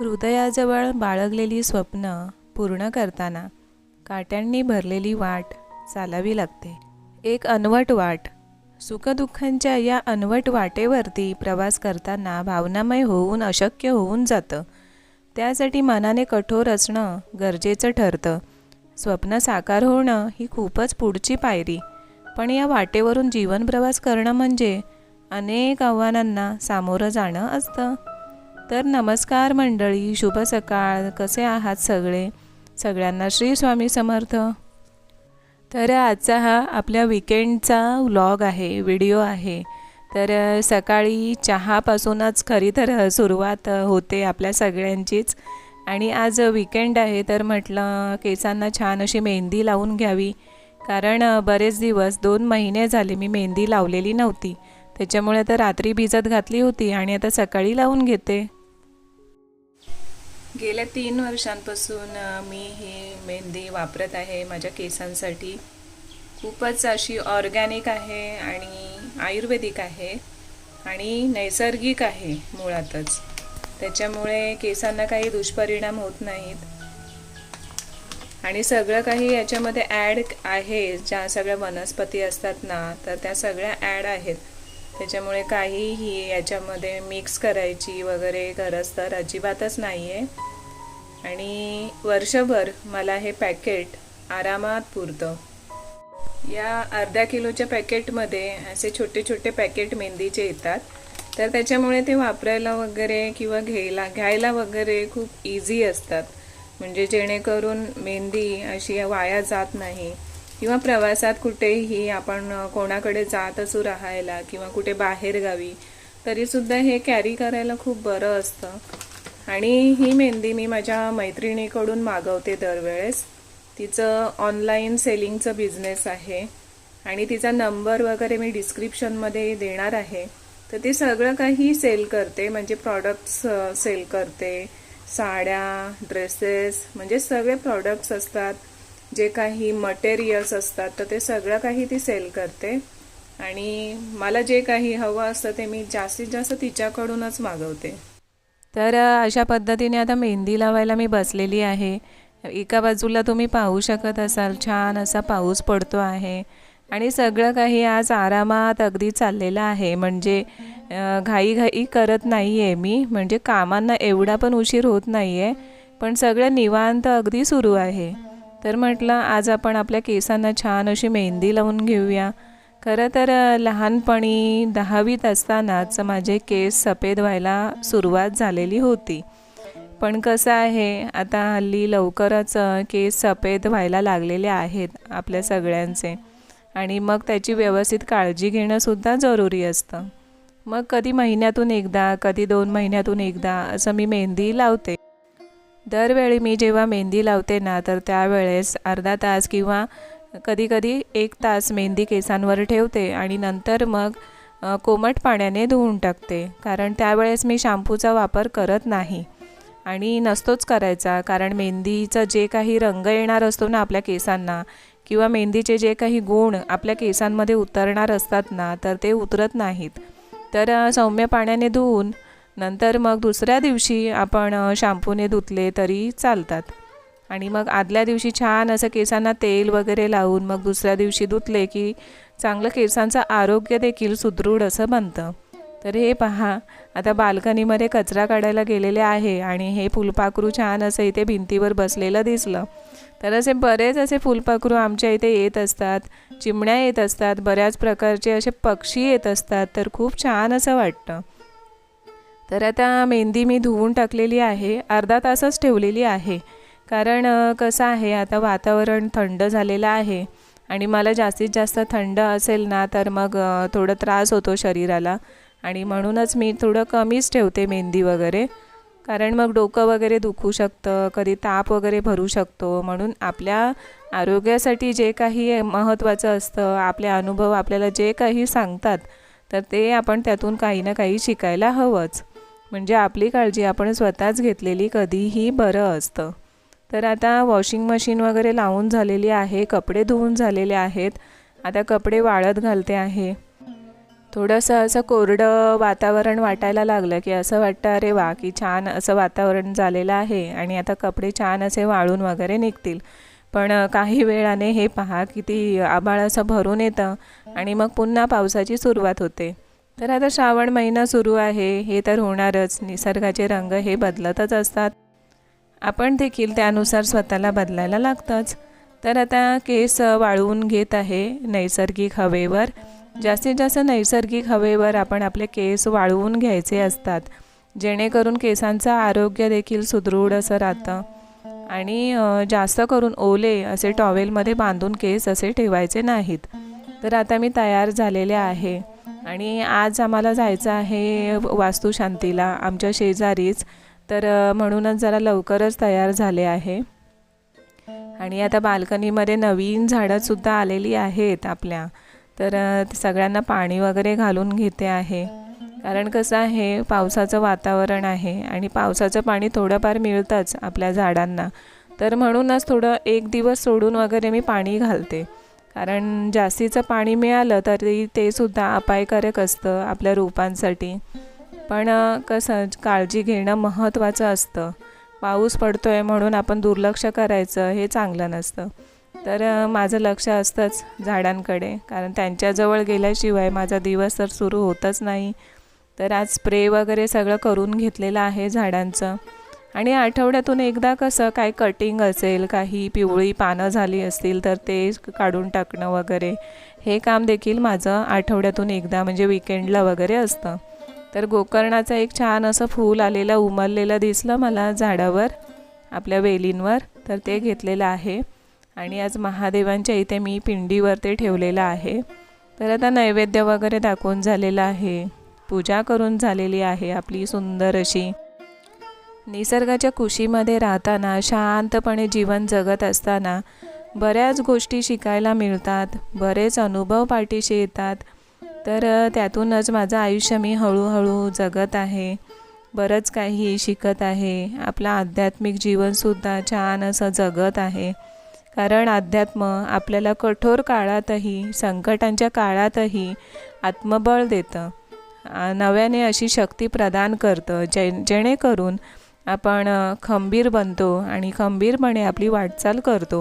हृदयाजवळ बाळगलेली स्वप्न पूर्ण करताना काट्यांनी भरलेली वाट चालावी लागते. एक अनवट वाट. सुखदुःखांच्या या अनवट वाटेवरती प्रवास करताना भावनामय होऊन अशक्य होऊन जातं. त्यासाठी मनाने कठोर असणं गरजेचं ठरतं. स्वप्न साकार होणं ही खूपच पुढची पायरी. पण या वाटेवरून जीवन प्रवास करणं म्हणजे अनेक आव्हानांना सामोरं जाणं असतं. तर नमस्कार मंडळी शुभ सकाळ. कसे आहात सगळे? सगळ्यांना श्री स्वामी समर्थ. तर आजचा हा आपल्या विकेंडचा व्लॉग आहे व्हिडिओ आहे. तर सकाळी चहापासूनच खरी तर सुरुवात होते आपल्या सगळ्यांचीच. आणि आज विकेंड आहे तर म्हटलं केसांना छान अशी मेहंदी लावून घ्यावी. कारण बरेच दिवस दोन महिने झाले मी मेहंदी लावलेली नव्हती. त्याच्यामुळे तर रात्री भिजत घातली होती आणि आता सकाळी लावून घेते. गेल्या तीन वर्षांपासून मी ही मेहंदी वापरत आहे माझ्या केसांसाठी. खूपच अशी ऑर्गॅनिक आहे आणि आयुर्वेदिक आहे आणि नैसर्गिक आहे मुळातच. त्याच्यामुळे केसांना काही दुष्परिणाम होत नाहीत. आणि सगळं काही याच्यामध्ये ॲड आहे. ज्या सगळ्या वनस्पती असतात ना तर त्या सगळ्या ॲड आहेत. त्याच्यामुळे काहीही याच्यामध्ये मिक्स करायची वगैरे गरज तर अजिबातच नाही आहे आणि वर्षभर मला हे पॅकेट आरामात पुरतं. या अर्ध्या किलोच्या पॅकेटमध्ये असे छोटे छोटे पॅकेट मेहंदीचे येतात. तर त्याच्यामुळे ते वापरायला वगैरे किंवा घ्यायला घ्यायला वगैरे खूप इझी असतात. म्हणजे जेणेकरून मेहंदी अशी वाया जात नाही. किंवा प्रवासात कुठेही आपण कोणाकडे जात असू राहायला किंवा कुठे बाहेर गावी तरीसुद्धा हे कॅरी करायला खूप बरं असतं. आणि ही मेहंदी मी माझ्या मैत्रिणीकडून मागवते दरवेळेस. तिचं ऑनलाईन सेलिंगचं बिझनेस आहे आणि तिचा नंबर वगैरे मी डिस्क्रिप्शनमध्ये देणार आहे. तर ती सगळं काही सेल करते म्हणजे प्रॉडक्ट्स सेल करते. साड्या ड्रेसेस म्हणजे सगळे प्रॉडक्ट्स असतात. जे काही मटेरियल्स असतात तर ते सगळं काही ती सेल करते. आणि मला जे काही हवं असतं ते मी जास्तीत जास्त तिच्याकडूनच मागवते. तर अशा पद्धतीने आता मेहंदी लावायला मी बसलेली आहे. एका बाजूला तुम्ही पाहू शकत असाल छान असा पाऊस पडतो आहे. आणि सगळं काही आज आरामात अगदी चाललेलं आहे. म्हणजे घाईघाई करत नाही आहे मी. म्हणजे कामांना एवढा पण उशीर होत नाही आहे पण सगळं निवांत अगदी सुरू आहे. तर म्हटलं आज आपण आपल्या केसांना छान अशी मेहंदी लावून घेऊया. खरं तर लहानपणी दहावीत असतानाच माझे केस सफेद व्हायला सुरुवात झालेली होती. पण कसं आहे आता हल्ली लवकरच केस सफेद व्हायला लागलेले आहेत आपल्या सगळ्यांचे. आणि मग त्याची व्यवस्थित काळजी घेणंसुद्धा जरुरी असतं. मग कधी महिन्यातून एकदा कधी दोन महिन्यातून एकदा असं मी मेहंदी लावते. दरवेळी मी जेव्हा मेहंदी लावते ना तर त्यावेळेस अर्धा तास किंवा कधीकधी एक तास मेहंदी केसांवर ठेवते आणि नंतर मग कोमट पाण्याने धुवून टाकते. कारण त्यावेळेस मी शॅम्पूचा वापर करत नाही. आणि नसतोच करायचा कारण मेहंदीचं जे काही रंग येणार असतो ना आपल्या केसांना किंवा मेहंदीचे जे काही गुण आपल्या केसांमध्ये उतरणार असतात ना तर ते उतरत नाहीत. तर सौम्य पाण्याने धुवून नंतर मग दुसऱ्या दिवशी आपण शाम्पूने शॅम्पूने धुतले तरी चालतात. आणि मग आदल्या दिवशी छान असं केसांना तेल वगैरे लावून मग दुसऱ्या दिवशी धुतले की चांगलं केसांचं आरोग्य देखील सुदृढ असं बनतं. तर हे पहा आता बाल्कनीमध्ये कचरा काढायला गेलेले आहे आणि हे फुलपाखरू छान असं इथे भिंतीवर बसलेलं दिसलं. तर असे बरेच असे फुलपाखरू आमच्या इथे येत असतात चिमण्या येत असतात बऱ्याच प्रकारचे असे पक्षी येत असतात तर खूप छान असं वाटतं. तर आता मेहंदी मी धुवून टाकलेली आहे. अर्धा तासच ठेवलेली आहे. कारण कसं आहे आता वातावरण थंड झालेलं आहे आणि मला जास्तीत जास्त थंड असेल ना तर मग थोडं त्रास होतो शरीराला आणि म्हणूनच मी थोडं कमीच ठेवते मेहंदी वगैरे. कारण मग डोकं वगैरे दुखू शकतं कधी ताप वगैरे भरू शकतो. म्हणून आपल्या आरोग्यासाठी जे काही महत्त्वाचं असतं आपले अनुभव आपल्याला जे काही सांगतात तर ते आपण त्यातून काही ना काही शिकायला हवंच. म्हणजे आपली काळजी आपण स्वतःच घेतलेली कधीही बरं असतं. तर आता वॉशिंग मशीन वगैरे लावून झालेली आहे कपडे धुवून झालेले आहेत. आता कपडे वाळत घालते आहे. थोडंसं असं कोरडं वातावरण वाटायला लागलं की असं वाटतं अरे वा की छान असं वातावरण झालेलं आहे आणि आता कपडे छान असे वाळून वगैरे निघतील. पण काही वेळाने हे पहा किती आभाळ असं भरून येतं आणि मग पुन्हा पावसाची सुरुवात होते. तर आता श्रावण महिना सुरू आहे. हे तर होणारच. निसर्गाचे रंग हे बदलतच असतात. आपण देखील त्यानुसार स्वतःला बदलायला लागतंच. तर आता केस वाळवून घेत आहे नैसर्गिक हवेवर. जास्तीत जास्त नैसर्गिक हवेवर आपण आपले केस वाळवून घ्यायचे असतात. जेणेकरून केसांचं आरोग्य देखील सुदृढ असं राहतं. आणि जास्त करून ओले असे टॉवेलमध्ये बांधून केस असे ठेवायचे नाहीत. तर आता मी तयार झालेले आहे. आणि आज आम्हाला जायचं आहे वास्तुशांतीला आमच्या शेजारीच. तर म्हणूनच जरा लवकरच तयार झाले आहे. आणि आता बाल्कनीमध्ये नवीन झाडंसुद्धा आलेली आहेत आपल्या. तर सगळ्यांना पाणी वगैरे घालून घेते आहे. कारण कसं आहे पावसाचं वातावरण आहे आणि पावसाचं पाणी थोडंफार मिळतंच आपल्या झाडांना. तर म्हणूनच थोडं एक दिवस सोडून वगैरे मी पाणी घालते. कारण जास्तीचं पाणी मिळालं तरी ते सुद्धा अपायकारक असतं आपल्या रोपांसाठी. पण कसं काळजी घेणं महत्त्वाचं असतं. पाऊस पडतो आहे म्हणून आपण दुर्लक्ष करायचं हे चांगलं नसतं. तर माझं लक्ष असतंच झाडांकडे. कारण त्यांच्याजवळ गेल्याशिवाय माझा दिवस तर सुरू होतच नाही. तर आज स्प्रे वगैरे सगळं करून घेतलेलं आहे झाडांचं. आणि आठवड्यातून एकदा कसं काय कटिंग असेल काही पिवळी पानं झाली असतील तर ते काढून टाकणं वगैरे हे काम देखील माझं आठवड्यातून एकदा म्हणजे विकेंडला वगैरे असतं. तर गोकर्णाचं एक छान असं फूल आलेलं उमललेलं दिसलं मला झाडावर आपल्या वेलींवर तर ते घेतलेलं आहे. आणि आज महादेवांच्या इथे मी पिंडीवर ते ठेवलेलं आहे. तर आता नैवेद्य वगैरे दाखवून झालेलं आहे. पूजा करून झालेली आहे आपली सुंदर अशी. निसर्गाच्या कुशीमध्ये राहताना शांतपणे जीवन जगत असताना बऱ्याच गोष्टी शिकायला मिळतात बरेच अनुभव पाठीशी येतात. तर त्यातूनच माझं आयुष्य मी हळूहळू जगत आहे. बरंच काही शिकत आहे. आपलं आध्यात्मिक जीवनसुद्धा छान असं जगत आहे. कारण अध्यात्म आपल्याला कठोर काळातही संकटांच्या काळातही आत्मबळ देतं. नव्याने अशी शक्ती प्रदान करतं जे जेणेकरून आपण खंबीर बनतो आणि खंबीरपणे आपली वाटचाल करतो.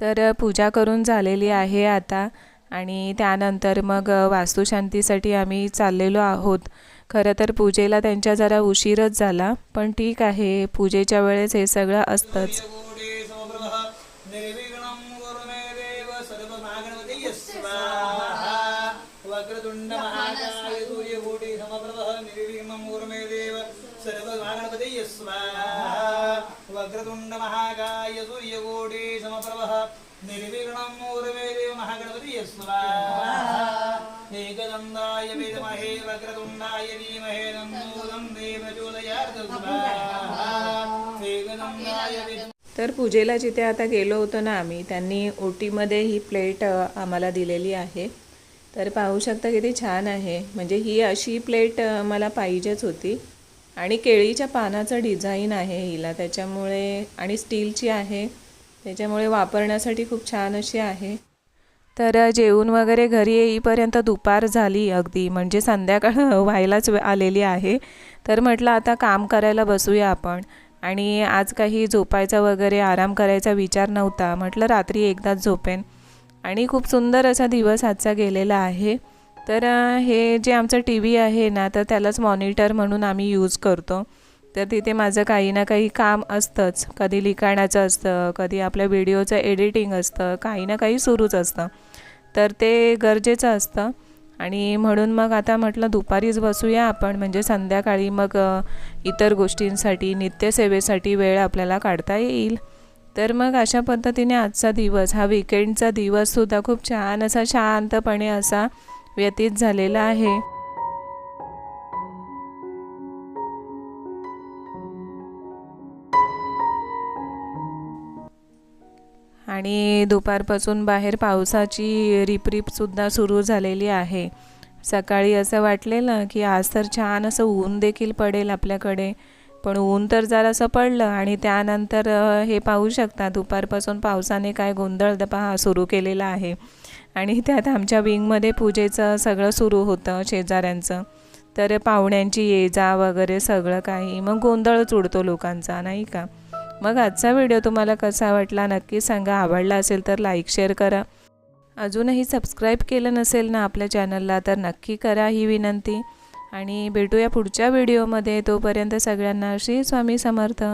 तर पूजा करून झालेली आहे आता आणि त्यानंतर मग वास्तुशांतीसाठी आम्ही चाललेलो आहोत. खरं तर पूजेला त्यांच्या जरा उशीरच झाला पण ठीक आहे पूजेच्या वेळेस हे सगळं असतंच. सूर्यकोटि समप्रभः निर्विघ्नं कुरु महाकाय सूर्यकोटि समप्रभः. निर्विघ्नं कुरु देव महागणपती स्वाहा. विद्महे वक्रतुण्डाय विद्महे तर पूजेला जिथे आता गेलो होतो ना आम्ही त्यांनी ओटीमध्ये ही प्लेट आम्हाला दिलेली आहे. तर पाहू शकता किती छान आहे. म्हणजे ही अशी प्लेट मला पाहिजेच होती. आणि केळीच्या पानाचं डिझाईन आहे हिला. त्याच्यामुळे आणि स्टीलची आहे. त्याच्यामुळे वापरण्यासाठी खूप छान अशी आहे. तर जेवून वगैरे घरी येईपर्यंत दुपार झाली अगदी. म्हणजे संध्याकाळ व्हायलाच आलेली आहे. तर म्हटलं आता काम करायला बसूया आपण. आणि आज काही झोपायचा वगैरे आराम करायचा विचार नव्हता. म्हटलं रात्री एकदाच झोपेन. आणि खूप सुंदर असा दिवस आजचा गेलेला आहे. तर हे जे आमचं टी व्ही आहे ना तर त्यालाच मॉनिटर म्हणून आम्ही यूज करतो. तर तिथे माझं काही ना काही काम असतंच. कधी लिखाणाचं असतं कधी आपल्या व्हिडिओचं एडिटिंग असतं काही ना काही सुरूच असतं. तर ते गरजेचं असतं. आणि म्हणून मग आता म्हटलं दुपारीच बसूया आपण म्हणजे संध्याकाळी मग इतर गोष्टींसाठी नित्यसेवेसाठी वेळ आपल्याला काढता येईल. तर मग अशा पद्धतीने आजचा दिवस हा विकेंडचा दिवससुद्धा खूप छान असा शांतपणे असा व्यतीत झालेला आहे. आणि दुपारपासून बाहेर पावसाची रिपरिपसुद्धा सुरू झालेली आहे. सकाळी असं वाटलेलं की आज तर छान असं ऊन देखील पडेल आपल्याकडे. पण ऊन तर जरासं पडलं आणि त्यानंतर हे पाहू शकता दुपारपासून पावसाने काय गोंधळ द- पहा सुरू केलेला आहे. आणि त्यात आमच्या विंगमध्ये पूजेचं सगळं सुरू होतं शेजाऱ्यांचं. तर पाहुण्यांची ये जा वगैरे सगळं काही. मग गोंधळच उडतो लोकांचा नाही का? मग आजचा व्हिडिओ तुम्हाला कसा वाटला नक्की सांगा. आवडला असेल तर लाईक शेअर करा. अजूनही सबस्क्राईब केलं नसेल ना आपल्या चॅनलला तर नक्की करा ही विनंती. आणि भेटूया पुढच्या व्हिडिओमध्ये तोपर्यंत सगळ्यांना श्री स्वामी समर्थ.